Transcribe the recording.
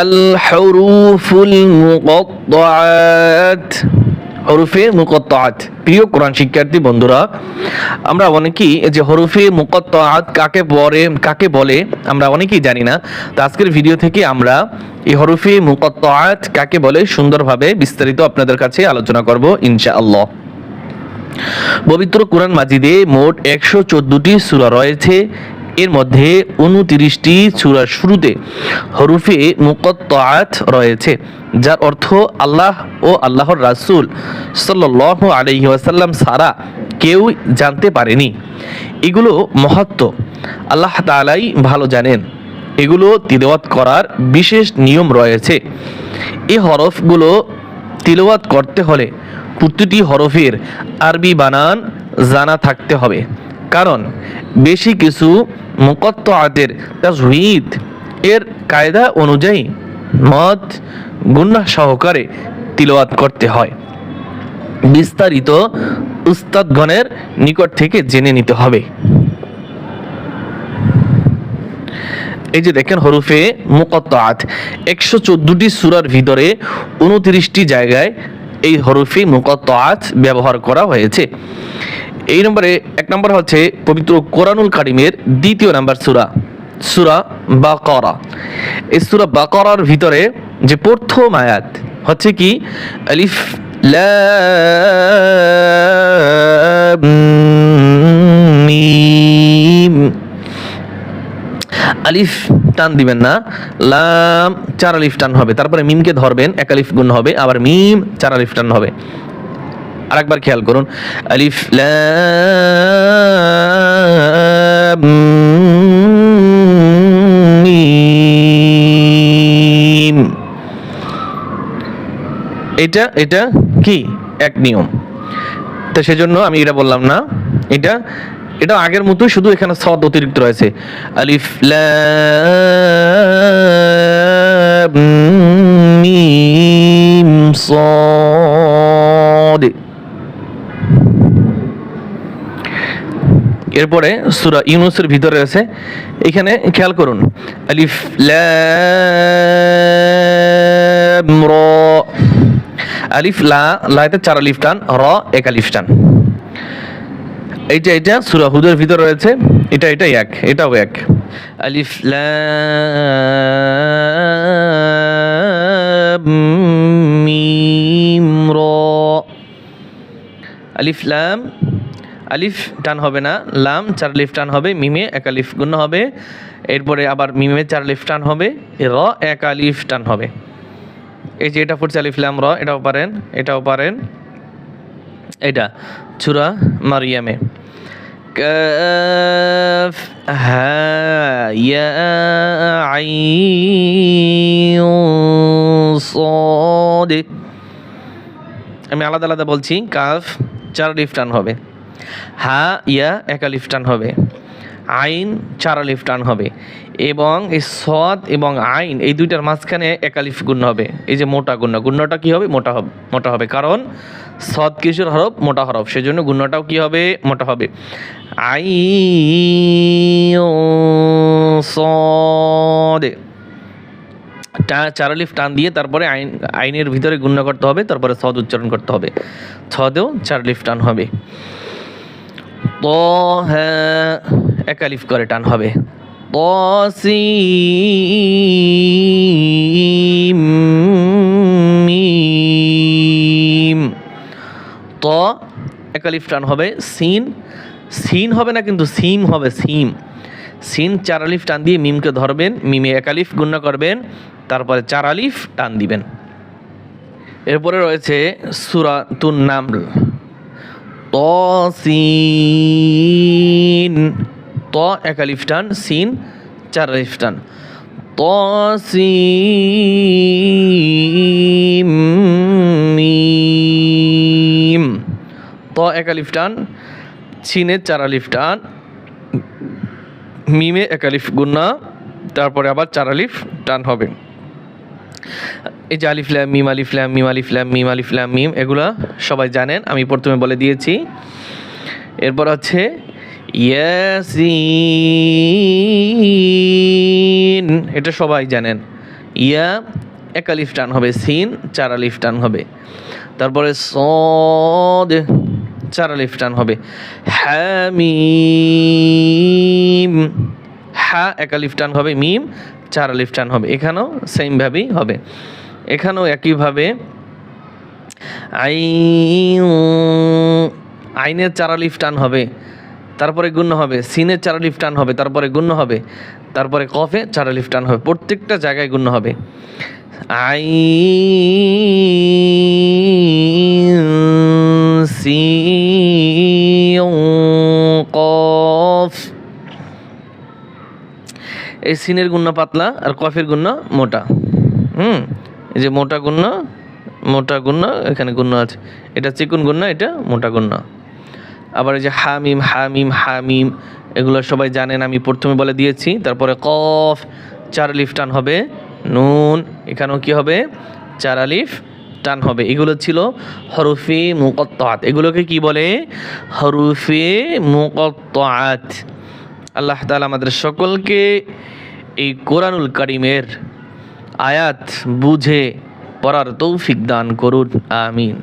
আল মুকত্তাআত হরুফে মুকত্তাআত প্রিয় কোরআন শিক্ষার্থী বন্ধুরা, আমরা অনেকেই যে হরুফে মুকত্তাআত কাকে পড়ে, কাকে বলে, আমরা অনেকেই জানি না। তো আজকের ভিডিও থেকে আমরা এই হরুফে মুকত্তাআত কাকে বলে সুন্দরভাবে বিস্তারিত আপনাদের কাছে আলোচনা করব ইনশাআল্লাহ। পবিত্র কোরআন মাজিদে মোট একশো চোদ্দটি সুরা রয়েছে। এর মধ্যে উনতিরিশটি সূরার শুরুতে হরুফে মুকত্তাআত রয়েছে, যার অর্থ আল্লাহ ও আল্লাহর রাসূল সাল্লাল্লাহু আলাইহি ওয়াসাল্লাম সারা কেউ জানতে পারেনি। এগুলো মহাত্ম আল্লাহ তাআলাই ভালো জানেন। এগুলো তিলওয়াত করার বিশেষ নিয়ম রয়েছে। এই হরফগুলো তিলওয়াত করতে হলে প্রতিটি হরফের আরবি বানান জানা থাকতে হবে। কারণ বেশি কিছু মুকত্তাআতের তাজউইদ এর কায়দা অনুযায়ী মদ গুন্নাহ সহকারে তিলওয়াত করতে হয়। বিস্তারিত উস্তাদগণের নিকট থেকে জেনে নিতে হবে। এই যে দেখেন হরুফে মুকত্তাআত, একশো চোদ্দটি সুরার ভিতরে উনত্রিশটি জায়গায় এই হরুফে মুকত্তাআত ব্যবহার করা হয়েছে। এই নম্বরে এক নম্বর হচ্ছে পবিত্র কোরআনুল কারিমের দ্বিতীয় নাম্বার সুরা সুরা বাকরা। এই সুরা বাকরার ভিতরে যে প্রথম আয়াত হচ্ছে কি? আলিফ আলিফ টান দিবেন না, লাম চার আলিফ টান হবে। তারপরে মিমকে ধরবেন, এক আলিফ গুণ হবে, আবার মিম চার আলিফ টান হবে। আরেকবার খেয়াল করুন, আলিফ মিম। এটা এটা কি? এক নিয়ম। তো সেজন্য আমি এটা বললাম না। এটা এটা আগের মতোই শুধু এখানে সদ অতিরিক্ত রয়েছে। আলিফ মিম সদ। এরপরে সুরা ইউনুসের ভিতরে আছে। এখানে খেয়াল করুন। আলিফ আলিফ, লা লাইতে চার আলিফ টান, র, এক আলিফ টান। এইটা এটা সূরা হুদের ভিতরে রয়েছে। এটা এটা এক, এটাও এক। আলিফ মিম, র। আলিফ, লাম আলিফ টান হবে না লাম চার আলিফ টান হবে মিমে এক আলিফ গুণ হবে এরপরে আবার মিমে চার আলিফ টান হবে র এক আলিফ টান হবে এই যে এটা পড়ছে আলিফ লাম র এটাও পারেন এটাও পারেন এটা চূড়া মারিয়ামে كاف ها يا عين صاد আমি আলাদা আলাদা বলছি কাফ চার আলিফ টান হবে হা, ইয়া, এক আলিফ টান হবে। আইন, চার আলিফ টান হবে। এবং এই সদ এবং আইন, এই দুইটার মাঝখানে এক আলিফ গুণ হবে। এই যে মোটা গুণ্য গুণ্যটা কি হবে? মোটা হবে মোটা হবে। কারণ সদ কিশোর হরফ, মোটা হরফ। সেজন্য গুণ্যটাও কি হবে? মোটা হবে। আই সদ। টা- চার আলিফ টান দিয়ে তারপরে আইন, আইনের ভিতরে গুণ্য করতে হবে, তারপরে সদ উচ্চারণ করতে হবে। ছদেও চার আলিফ টান হবে। ত হ্যাঁ এক আলিফ করে টান হবে। মিম ত, এক টান হবে। সিন সিন হবে না কিন্তু সিম হবে, সিম। সিন চার আলিফ টান দিয়ে মিমকে ধরবেন, মিমে এক আলিফ গুণ্য করবেন, তারপরে চার আলিফ টান দিবেন। এরপরে রয়েছে সুরাতুন নামল। তসিন। ত এক আলিফ টান, সিন চার আলিফ টান। ত এক আলিফ টান সিনের চার মিমে এক আলিফ গুন্না তারপরে আবার চার আলিফ টান হবে। এই যে আলিফ ল্যাম, মিম, আলিফ ল্যাম, মিম, আলিফ ল্যাম, মিম, আলিফ ল্যাম, মিম, এগুলা সবাই জানেন। আমি প্রথমে বলে দিয়েছি। এরপর হচ্ছে ইয়াসিন। এটা সবাই জানেন। ইয়া, এক আলিফ টান হবে। সিন, চার আলিফ টান হবে। তারপরে সদ, চার আলিফ টান হবে। হ্যামিম। হা, এক আলিফ টান হবে, মিম, চার আলিফ টান হবে। এখানেও সেমভাবেই হবে। এখানেও একইভাবে আই আইনের চার আলিফ টান হবে, তারপরে গুণ্য হবে, সিনের চার আলিফ টান হবে, তারপরে গুণ্য হবে, তারপরে কফে চার আলিফ টান হবে, প্রত্যেকটা জায়গায় গুণ্য হবে। আইন এই সিনের গুণ্য পাতলা আর কফের গুণ্য মোটা। হুম? এই যে মোটা গুণ্য মোটা গুণ্য এখানে গুণ্য আছে। এটা চিকুন গুণ্য এটা মোটা গুণ্য আবার এই যে হামিম হামিম হামিম, এগুলো সবাই জানেন, আমি প্রথমে বলে দিয়েছি। তারপরে কফ, চার আলিফ টান হবে। নুন, এখানেও কি হবে? চার আলিফ টান হবে। এগুলো ছিল হরফে মুকত্তাত। এগুলোকে কি বলে? হরফে মুকত্তাত। আল্লাহ তাআলা আমাদের সকলকে এই কোরআনুল করিমের আয়াত বুঝে পড়ার তৌফিক দান করুন আমিন।